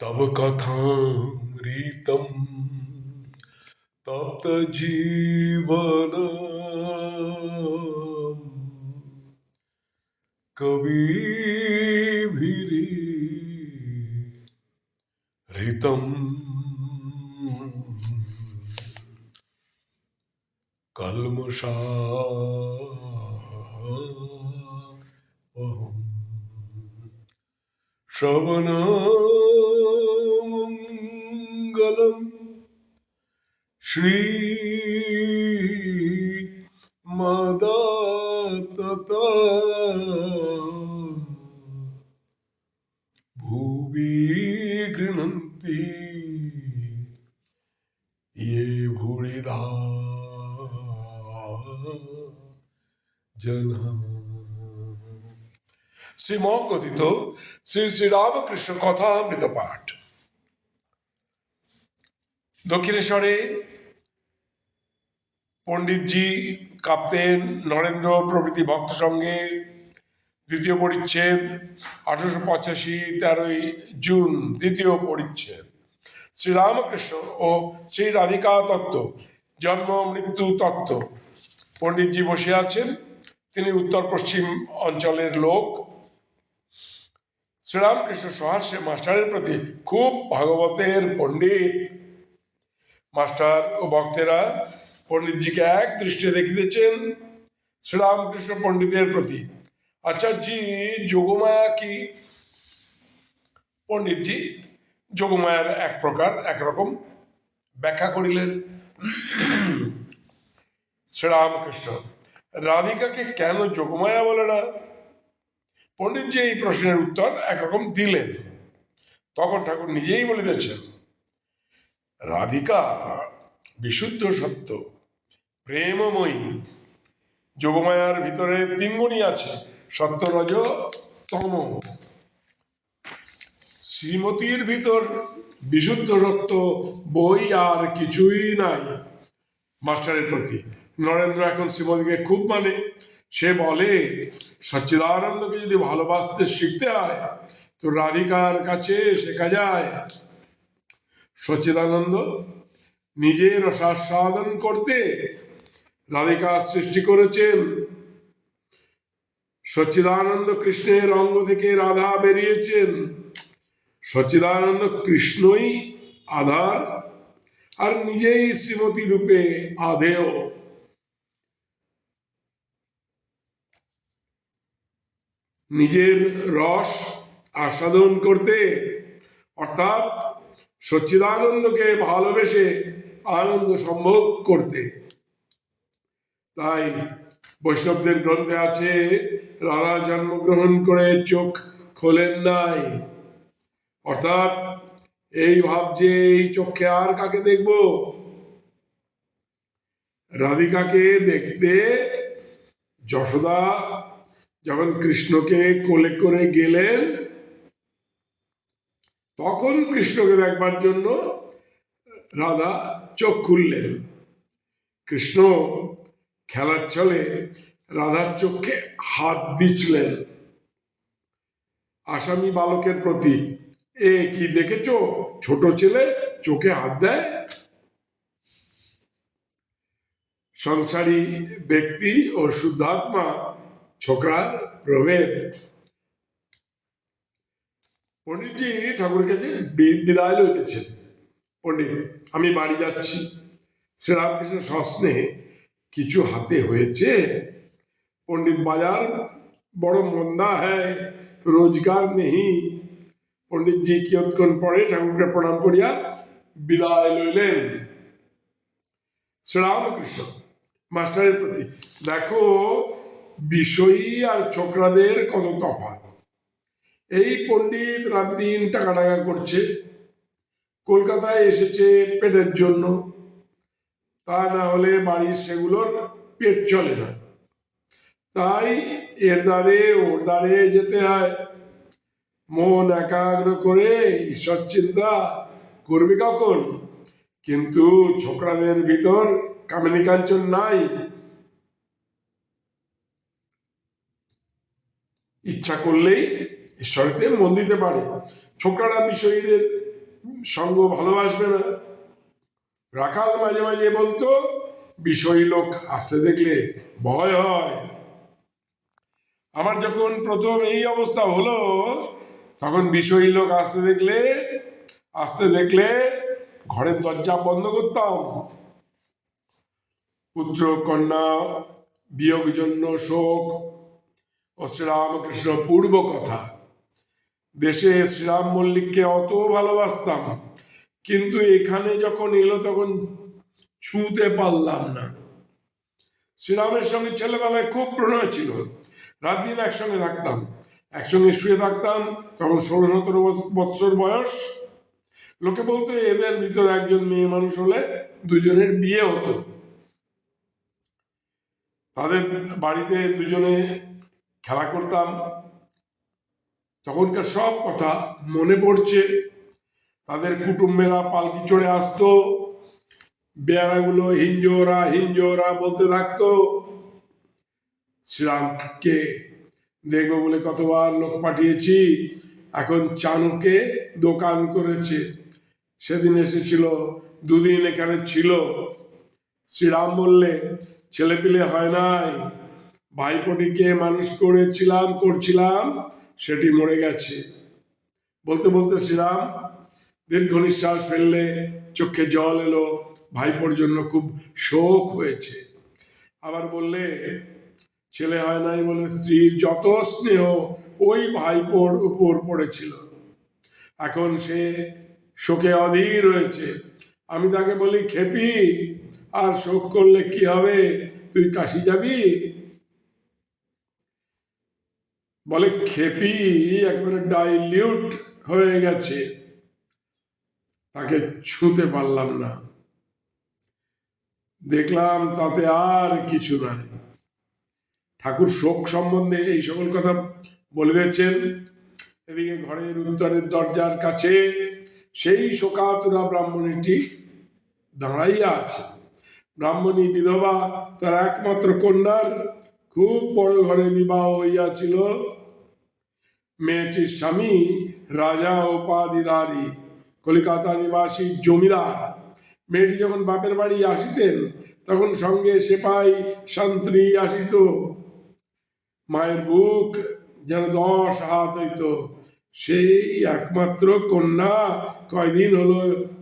तव कथामृतम् तप्तजीवनम् कविभिरि ऋतम् कल्मषा अहम्। श्रवणमङ्गलम्। श्री मदातता। भुवि गृह्णन्ति। ये भूरिधा। जना শ্রীম কথিত শ্রী শ্রী রামকৃষ্ণ কথা অমৃত পাঠ। দক্ষিণেশ্বরে পণ্ডিতজি, কাপ্তেন নরেন্দ্র প্রভৃতি ভক্ত সঙ্গে দ্বিতীয় পরিচ্ছেদ, আঠারোশো পঁচাশি তেরোই জুন দ্বিতীয় পরিচ্ছেদ। শ্রীরামকৃষ্ণ ও শ্রী রাধিকা তত্ত্ব, জন্ম, মৃত্যু তত্ত্ব। পণ্ডিতজি বসে আছেন, তিনি উত্তর পশ্চিম অঞ্চলের লোক। শ্রীরামকৃষ্ণ সহাস্যে মাস্টারের প্রতি খুব ভাগবতের পণ্ডিত। মাস্টার ও ভক্তেরা পণ্ডিতজিকে এক দৃষ্টি দেখিতেছেন শ্রীরামকৃষ্ণ পণ্ডিতের প্রতি। আচার্যজি যোগমায়া কি? পণ্ডিতজি, যোগমায়ার এক প্রকার একরকম ব্যাখ্যা করিলেন। শ্রীরামকৃষ্ণ, রাধিকাকে কেন যোগমায়া বলে না? পণ্ডিতজি এই প্রশ্নের উত্তর একরকম দিলেন। তখন ঠাকুর নিজেই বলে বলিতেছেন, রাধিকা, বিশুদ্ধ সত্য, প্রেমময়ী, যোগমায়ার ভিতরে তিন গুণই আছে সত্য রজ তম। শ্রীমতীর ভিতর বিশুদ্ধ সত্য বই আর কিছুই নাই। মাস্টারের প্রতি নরেন্দ্র এখন শ্রীমতীকে খুব মানে। সে বলে, সচ্চিদানন্দকে যদি ভালোবাসতে শিখতে হয়, তো রাধিকার কাছে শেখা যায় সচ্চিদানন্দ নিজে রসাস্বাদন করতে রাধিকা সৃষ্টি করেছেন। সচ্চিদানন্দ কৃষ্ণের অঙ্গ থেকে রাধা বেরিয়েছেন। সচ্চিদানন্দ কৃষ্ণই আধার আর নিজেই শ্রীমতী রূপে আধেয়। নিজের রস আস্বাদন করতে, অর্থাৎ সচ্চিদানন্দকে ভালোবেসে আনন্দ সম্ভব করতে। তাই বৈষ্ণবদের গ্রন্থে আছে, রাধা জন্মগ্রহণ করে চোখ খোলেন নাই। অর্থাৎ এই ভাব যে এই চোখে আর কাকে দেখব? রাধিকাকে দেখতে যশোদা যখন কৃষ্ণকে কোলে করে গেলেন, তখন কৃষ্ণকে দেখবার জন্য রাধা চোখ খুললেন। কৃষ্ণ খেলার ছলে রাধার চোখে হাত দিচ্ছিলেন। আসামি বালকের প্রতি, এ, কি দেখেছ? ছোট ছেলে চোখে হাত দেয়? সংসারী ব্যক্তি ও শুদ্ধাত্মা ছোকরার প্রভেদ। পণ্ডিতজি ঠাকুরের কাছে বিদায় লইতেছেন। পণ্ডিত, আমি বাড়ি যাচ্ছি। শ্রীরামকৃষ্ণ সস্নেহে কিছু হাতে হয়েছে। পণ্ডিত বাজার বড় মন্দা হ্যায়, রোজগার নেই। পণ্ডিতজি কিয়ৎক্ষণ পরে ঠাকুরকে প্রণাম করিয়া বিদায় লইলেন। শ্রীরামকৃষ্ণ, মাস্টারের প্রতি, দেখো বিষয়ী আর ছোকরাদের কত তফাৎ? এই পণ্ডিত রাত দিন টাকা টাকা করছে। কলকাতায় এসেছে পেটের জন্য। তা না হলে বাড়ির সেগুলোর পেট চলে না। তাই এর দ্বারে ওর দ্বারে যেতে হয়। মন একাগ্র করে ঈশ্বর চিন্তা করবে কখন? কিন্তু ছোকরাদের ভিতর কামিনী কাঞ্চন নাই। ইচ্ছা করলেই ঈশ্বরেতে মন দিতে পারে। ছোকরারা বিষয়ীদের সঙ্গ ভালোবাসবে না। রাখাল মাঝে মাঝে বলতো, বিষয়ী লোক আসতে দেখলে ভয় হয়। আমার যখন প্রথম এই অবস্থা হলো, তখন বিষয়ী লোক আসতে দেখলে আসতে দেখলে ঘরের দরজা বন্ধ করতাম। পুত্র, কন্যা বিয়োগ জন্য শোক ও শ্রীরামকৃষ্ণ পূর্ব কথা। দেশে শ্রীরাম মল্লিককে অত ভালোবাসতাম, কিন্তু এখানে যখন এলো তখন ছুঁতে পারলাম না। শ্রীরামের সঙ্গে ছেলেবেলায় খুব প্রণয় ছিল। রাত দিন একসঙ্গে থাকতাম। একসঙ্গে শুয়ে থাকতাম, তখন ষোলো সতেরো বৎসর বয়স। লোকে বলতো, এদের ভিতরে একজন মেয়ে মানুষ হলে দুজনের বিয়ে হতো। তাদের বাড়িতে দুজনে খেলা করতাম। তখনকার সব কথা মনে পড়ছে। তাদের কুটুম্বেরা পালকি চড়ে আসতো। বেয়ারাগুলো হিঞ্জোরা হিঞ্জোরা বলতে থাকতো। শ্রীরামকে দেখব বলে কতবার লোক পাঠিয়েছি। এখন চানুকে দোকান করেছে। সেদিন এসেছিল, দুদিন এখানে ছিল। শ্রীরাম বললে, ছেলেপিলে হয় নাই। ভাইপোটিকে মানুষ করেছিলাম, করছিলাম, সেটি মরে গেছে। বলতে বলতে শ্রীরাম দীর্ঘ নিঃশ্বাস ফেললে চোখে জল এলো, ভাইপোর জন্য খুব শোক হয়েছে। আবার বললে, ছেলে হয় নাই বলে স্ত্রীর যত স্নেহ ওই ভাইপোর উপর পড়েছিল। এখন সে শোকে অধীর রয়েছে আমি তাকে বলি, খেপি, আর শোক করলে কি হবে? তুই কাশি যাবি বলে, খেপি, একেবারে ডাইলিউট হয়ে গেছে। তাকে ছুঁতে পারলাম না। দেখলাম তাতে আর কিছু নাই। ঠাকুর শোক সম্বন্ধে এই সকল কথা বলে দিচ্ছেন এদিকে ঘরের উত্তরের দরজার কাছে সেই শোকাতুরা ব্রাহ্মণীটি দাঁড়াইয়া আছে। ব্রাহ্মণী বিধবা, তার একমাত্র কন্যার খুব বড় ঘরে বিবাহ হইয়াছিল। মেয়েটির স্বামী রাজা উপাধিধারী, কলিকাতা নিবাসী জমিদার। মেয়েটি যখন বাপের বাড়ি আসিতেন, তখন সঙ্গে সেপাই শান্ত্রী আসিত। মায়ের বুক যেন দশ হাত হইত। সেই একমাত্র কন্যা কয়দিন হলো,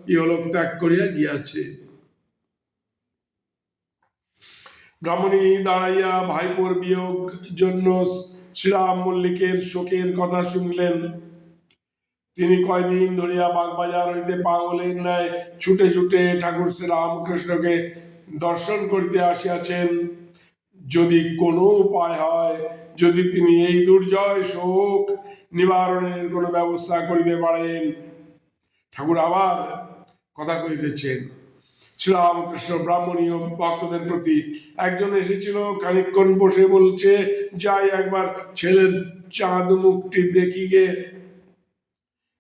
ইহলোক ত্যাগ করিয়া গিয়াছে। ব্রাহ্মণী দাঁড়াইয়া ভাইপোর বিয়োগ জন্য শ্রীরাম মল্লিকের শোকের কথা শুনলেন। তিনি কয়দিন ধরিয়া বাগবাজার হইতে পাগলের ন্যায় ছুটে ছুটে ঠাকুর শ্রী রামকৃষ্ণকে দর্শন করিতে আসিয়াছেন। যদি কোনো উপায় হয়, যদি তিনি এই দুর্জয় শোক নিবারণের কোনো ব্যবস্থা করিতে পারেন। ঠাকুর আবার কথা কইতেছেন শ্রীরামকৃষ্ণ ব্রাহ্মণী ও ভক্তদের প্রতি। একজন এসেছিল, খানিকক্ষণ বসে বলছে, যাই একবার ছেলের চাঁদ মুখটি দেখি গে।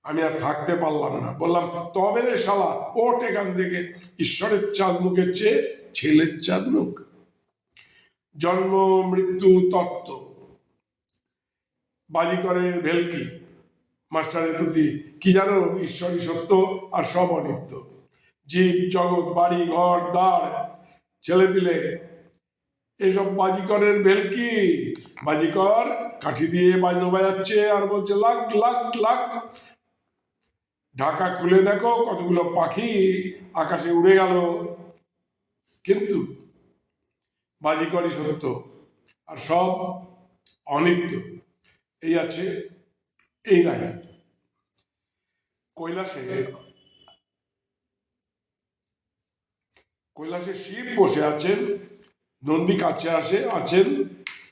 আমি আর থাকতে পারলাম না। বললাম, তবে রে শালা ওট এখান থেকে। ঈশ্বরের চাঁদ মুখের চেয়ে ছেলের চাঁদ মুখ। জন্ম, মৃত্যু, তত্ত্ব। বাজি করে ভেলকি, মাস্টারের প্রতি। কি জানো, ঈশ্বরই সত্য আর সব অনিত্য। জীব, জগৎ, বাড়ি, ঘর, দ্বার ছেলেপিলে এসব বাজিকরের ভেলকি বাজিকর কাঠি দিয়ে বাজনো বাজাচ্ছে আর বলছে লাখ লাখ লাখ ঢাকা খুলে দেখো, কতগুলো পাখি আকাশে উড়ে গেল। কিন্তু বাজিকরই সত্য আর সব অনিত্য। এই আছে, এই নাই। কৈলাসে কৈলাসে শিব বসে আছেন, নন্দী কাছে আসে, আছেন।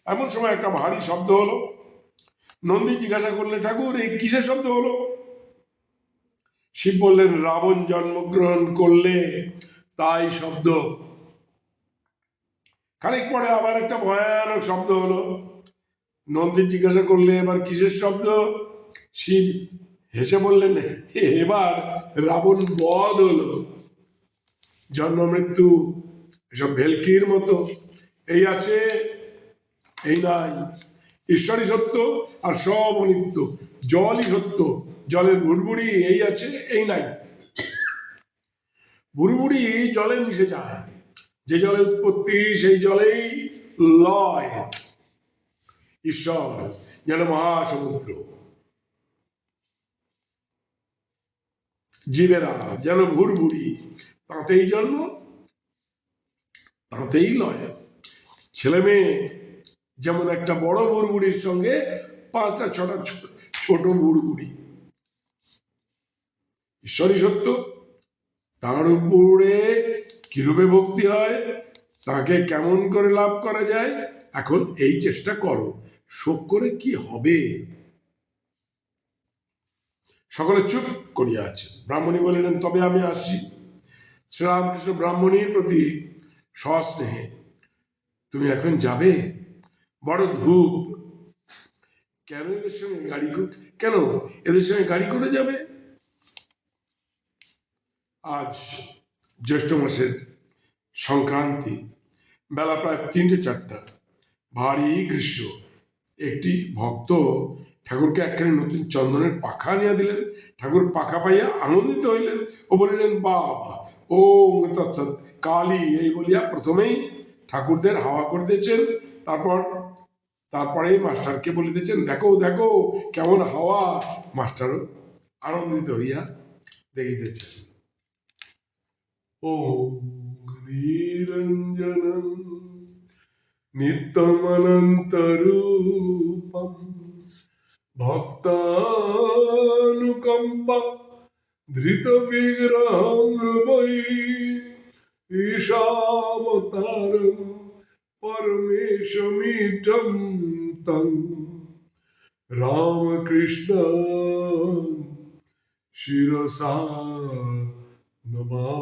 এমন সময় একটা ভারী শব্দ হলো। নন্দী জিজ্ঞাসা করলে, ঠাকুর এই কিসের শব্দ হলো? শিব বললেন, রাবণ জন্মগ্রহণ করলে তাই শব্দ। খানিক পরে আবার একটা ভয়ানক শব্দ হলো। নন্দী জিজ্ঞাসা করলে, এবার কিসের শব্দ? শিব হেসে বললেন, এবার রাবণ বধ হলো। জন্ম মৃত্যু, এসব ভেলকির মতো। এই আছে, এই নাই। ঈশ্বরই সত্য আর সব অনিত্য। জলই সত্য, জলের ভুড়ভুড়ি এই আছে, এই নাই। ভুড়ভুড়ি জলে মিশে যায়। যে জলে উৎপত্তি, সেই জলেই লয়। ঈশ্বর যেন মহাসমুদ্র। জীবেরা যেন ভুড়ভুড়ি তাতেই জন্ম, তাতেই লয়। ছেলে মেয়ে যেমন একটা বড় বুড়বুড়ির সঙ্গে পাঁচটা, ছটা ছোট বুড়বুড়ি। ঈশ্বরই সত্য, তার উপরে কিরূপে ভক্তি হয়, তাকে কেমন করে লাভ করা যায়, এখন এই চেষ্টা করো, শোক করে কি হবে? সকলে চুপ করিয়া আছে। ব্রাহ্মণী বলিলেন, তবে আমি আসি শ্রীরামকৃষ্ণ ব্রাহ্মণীর প্রতি সস্নেহে, তুমি এখন যাবে? বড় ধূপ। কেন এদের সঙ্গে গাড়ি কেন এদের সঙ্গে গাড়ি করে যাবে? আজ জ্যৈষ্ঠ মাসের সংক্রান্তি, বেলা প্রায় তিনটে চারটা। ভারী গ্রীষ্ম। একটি ভক্ত ঠাকুরকে একখানি নতুন চন্দনের পাখা আনিয়া দিলেন। ঠাকুর পাখা পাইয়া আনন্দিত হইলেন। ও বলিলেন, বাবা ও তৎসৎ কালী। এই বলিয়া প্রথমেই ঠাকুরদের হাওয়া করতেছেন। তারপর তারপরে মাস্টারকে বলিতেছেন, দেখো দেখো, কেমন হাওয়া। মাস্টারও আনন্দিত হইয়া দেখিতেছেন। ও নিরঞ্জনম নিত্যমনন্তরূপম। भक्ता धृत विग्रह धृतविग्रहं वै ईशावतारं परमेशमीटं राम कृष्ण शिरसा नमा।